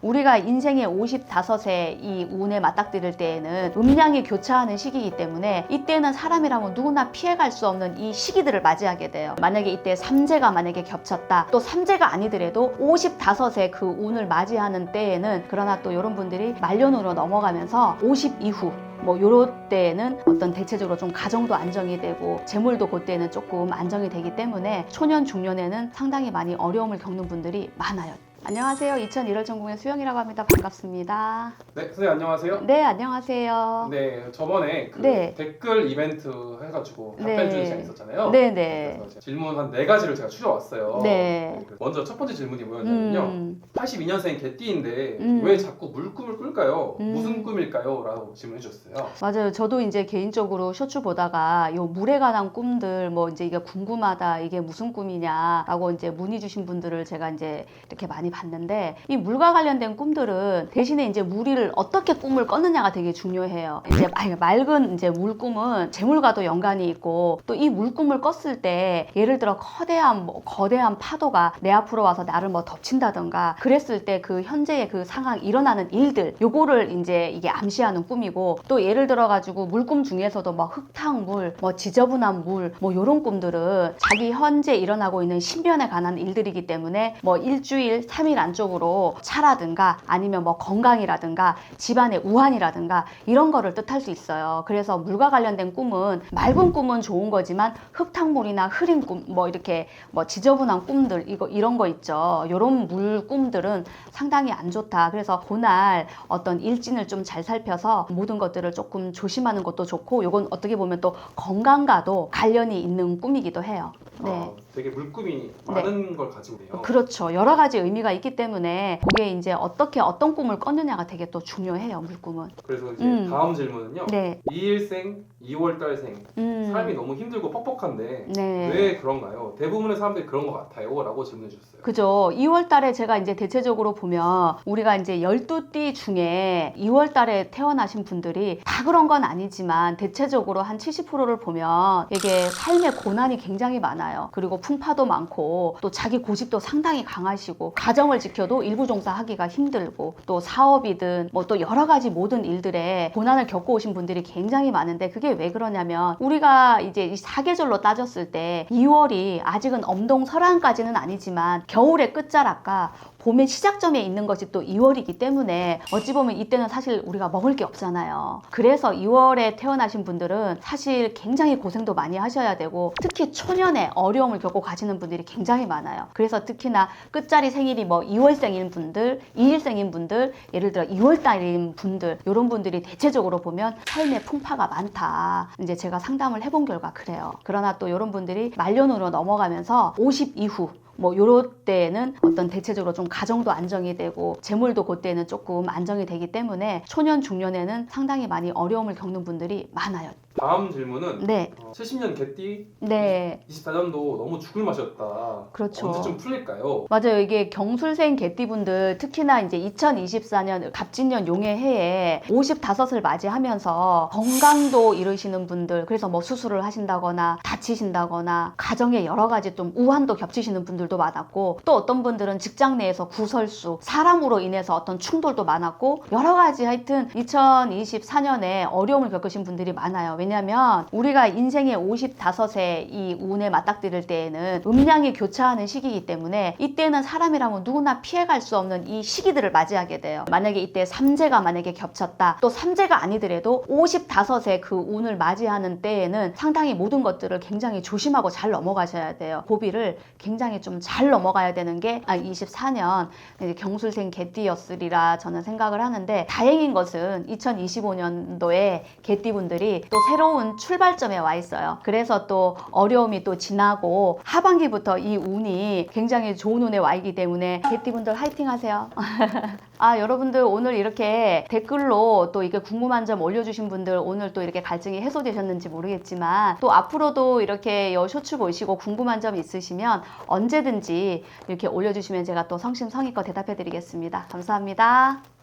우리가 인생의 55세 이 운에 맞닥뜨릴 때에는 음량이 교차하는 시기이기 때문에 이때는 사람이라면 누구나 피해갈 수 없는 이 시기들을 맞이하게 돼요. 만약에 이때 삼재가 만약에 겹쳤다. 또 삼재가 아니더라도 55세 그 운을 맞이하는 때에는 그러나 또 이런 분들이 말년으로 넘어가면서 50 이후 뭐 요럴 때에는 어떤 대체적으로 좀 가정도 안정이 되고 재물도 그때는 조금 안정이 되기 때문에 초년 중년에는 상당히 많이 어려움을 겪는 분들이 많아요. 안녕하세요. 2001월 전공의 수영이라고 합니다. 반갑습니다. 네, 선생님 안녕하세요. 네, 안녕하세요. 네, 저번에 그 네. 댓글 이벤트 해가지고 답변 네. 주는 시간 있었잖아요. 네, 네. 그래서 질문 한 네 가지를 제가 추려왔어요. 네. 그 먼저 첫 번째 질문이 뭐였냐면요. 음, 82년생 개띠인데 음. 왜 자꾸 물꿈을 꿀까요? 음. 무슨 꿈일까요? 라고 질문해 주셨어요. 맞아요. 저도 이제 개인적으로 쇼츠 보다가 요 물에 관한 꿈들 뭐 이제 이게 궁금하다. 이게 무슨 꿈이냐라고 이제 문의 주신 분들을 제가 이제 이렇게 많이 봤는데 이 물과 관련된 꿈들은 대신에 이제 무리를 어떻게 꿈을 꿨느냐가 되게 중요해요. 이제 말- 맑은 이제 물 꿈은 재물과도 연관이 있고 또 이 물 꿈을 꿨을 때 예를 들어 거대한 뭐 거대한 파도가 내 앞으로 와서 나를 뭐 덮친다던가 그랬을 때 그 현재의 그 상황 일어나는 일들 요거를 이제 이게 암시하는 꿈이고 또 예를 들어 가지고 물꿈 중에서도 뭐 흙탕물 뭐 지저분한 물 뭐 요런 꿈들은 자기 현재 일어나고 있는 신변에 관한 일들이기 때문에 뭐 일주일 삼일 안쪽으로 차라든가 아니면 뭐 건강이라든가 집안의 우환이라든가 이런 거를 뜻할 수 있어요. 그래서 물과 관련된 꿈은 맑은 꿈은 좋은 거지만 흙탕물이나 흐린 꿈 뭐 이렇게 뭐 지저분한 꿈들 이거 이런 거 있죠. 요런 물 꿈들은 상당히 안 좋다. 그래서 그날 어떤 일진을 좀 잘 살펴서 모든 것들을 조금 조심하는 것도 좋고 요건 어떻게 보면 또 건강과도 관련이 있는 꿈이기도 해요. 네. 아, 되게 물꿈이 많은 걸 가지고 있네요. 그렇죠. 여러 가지 의미가 있기 때문에 그게 이제 어떻게 어떤 꿈을 꿨느냐가 되게 또 중요해요. 물꿈은. 그래서 이제 음. 다음 질문은요. 네. 2일생, 2월달생 음. 삶이 너무 힘들고 퍽퍽한데 네. 왜 그런가요? 대부분의 사람들이 그런 것 같아요. 라고 질문해 주셨어요. 그죠. 2월 달에 제가 이제 대체적으로 보면 우리가 이제 12띠 중에 2월 달에 태어나신 분들이 다 그런 건 아니지만 대체적으로 한 70%를 보면 이게 삶의 고난이 굉장히 많아요. 그리고 풍파도 많고 또 자기 고집도 상당히 강하시고 가 정을 지켜도 일부 종사하기가 힘들고 또 사업이든 뭐 또 여러 가지 모든 일들에 고난을 겪어오신 분들이 굉장히 많은데 그게 왜 그러냐면 우리가 이제 이 사계절로 따졌을 때 2월이 아직은 엄동 설한까지는 아니지만 겨울의 끝자락과 봄의 시작점에 있는 것이 또 2월이기 때문에 어찌 보면 이때는 사실 우리가 먹을 게 없잖아요. 그래서 2월에 태어나신 분들은 사실 굉장히 고생도 많이 하셔야 되고 특히 초년에 어려움을 겪고 가시는 분들이 굉장히 많아요. 그래서 특히나 끝자리 생일이 뭐 2월생인 분들, 2일생인 분들, 예를 들어 2월달인 분들 이런 분들이 대체적으로 보면 삶의 풍파가 많다. 이제 제가 상담을 해본 결과 그래요. 그러나 또 이런 분들이 말년으로 넘어가면서 50 이후 뭐 요럴 때는 어떤 대체적으로 좀 가정도 안정이 되고 재물도 그때는 조금 안정이 되기 때문에 초년 중년에는 상당히 많이 어려움을 겪는 분들이 많아요. 다음 질문은 네, 어, 70년 개띠 네, 24년도 너무 죽을 맛이었다. 그렇죠. 언제쯤 풀릴까요? 맞아요. 이게 경술생 개띠분들 특히나 이제 2024년 갑진년 용의 해에 55을 맞이하면서 건강도 잃으시는 분들 그래서 뭐 수술을 하신다거나 다치신다거나 가정에 여러 가지 좀 우환도 겹치시는 분들도 많았고 또 어떤 분들은 직장 내에서 구설수 사람으로 인해서 어떤 충돌도 많았고 여러 가지 하여튼 2024년에 어려움을 겪으신 분들이 많아요. 왜냐하면 우리가 인생의 55세 이 운에 맞닥뜨릴 때에는 음량이 교차하는 시기이기 때문에 이때는 사람이라면 누구나 피해갈 수 없는 이 시기들을 맞이하게 돼요. 만약에 이때 삼재가 만약에 겹쳤다. 또 삼재가 아니더라도 55세 그 운을 맞이하는 때에는 상당히 모든 것들을 굉장히 조심하고 잘 넘어가셔야 돼요. 고비를 굉장히 좀 잘 넘어가야 되는 게 아, 24년 이제 경술생 개띠였으리라 저는 생각을 하는데 다행인 것은 2025년도에 개띠분들이 또 새로운 출발점에 와 있어요. 그래서 또 어려움이 또 지나고 하반기부터 이 운이 굉장히 좋은 운에 와 있기 때문에 개띠분들 화이팅 하세요. 아, 여러분들 오늘 이렇게 댓글로 또 이게 궁금한 점 올려주신 분들 오늘 또 이렇게 갈증이 해소되셨는지 모르겠지만 또 앞으로도 이렇게 여 쇼츠 보시고 궁금한 점 있으시면 언제든지 이렇게 올려주시면 제가 또 성심성의껏 대답해 드리겠습니다. 감사합니다.